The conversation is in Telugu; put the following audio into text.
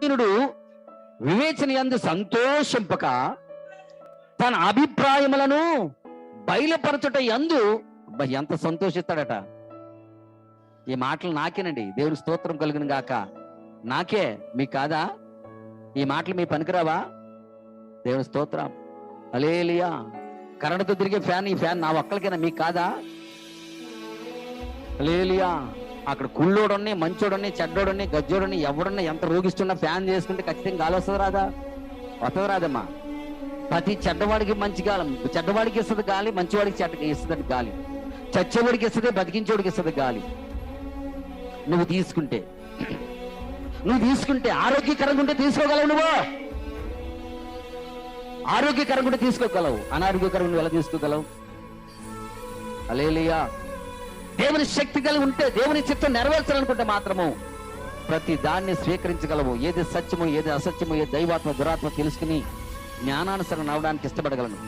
దీనుడు వివేచన యందు సంతోషింపక తన అభిప్రాయములను బయలుపరచుట యందు ఎంత సంతోషిస్తాడట. ఈ మాటలు నాకేనండి. దేవుని స్తోత్రం కలిగిన గాక. నాకే మీ కాదా? ఈ మాటలు మీ పనికిరావా? దేవుని స్తోత్రం. అలేలియా కరెంటుతో తిరిగే ఫ్యాన్ ఈ ఫ్యాన్ నా ఒక్కరికైనా మీకు కాదా? అలేలియా అక్కడ కుళ్ళోడున్నాయి మంచోడున్నాయి చెడ్డోడున్నాయి గజ్జోడున్నాయి ఎవడున్నా ఎంత రోగిస్తున్నా ఫ్యాన్ చేసుకుంటే ఖచ్చితంగా గాలి వస్తుంది రాదా వస్తుంది రాదమ్మా ప్రతి చెడ్డవాడికి మంచి గాలి చెడ్డవాడికి ఇస్తుంది గాలి మంచివాడికి చెడ్డ ఇస్తుంది గాలి. చచ్చేవాడికి ఇస్తుంది బతికించేవాడికి ఇస్తుంది గాలి. నువ్వు తీసుకుంటే నువ్వు తీసుకుంటే ఆరోగ్యకరంగా ఉంటే తీసుకోగలవు నువ్వు. ఆరోగ్యకరంగా ఉంటే తీసుకోగలవు. అనారోగ్యకరంగా నువ్వు ఎలా తీసుకోగలవు? అలేలియా. దేవుని శక్తి కలిగి ఉంటే దేవుని చిత్తం నెరవేర్చాలనుకుంటే మాత్రము ప్రతి దాన్ని స్వీకరించగలవు ఏది సత్యమో ఏది అసత్యమో ఏది దైవాత్మ దురాత్మ తెలుసుకుని జ్ఞానానుసరణ అవడానికి ఇష్టపడగలను.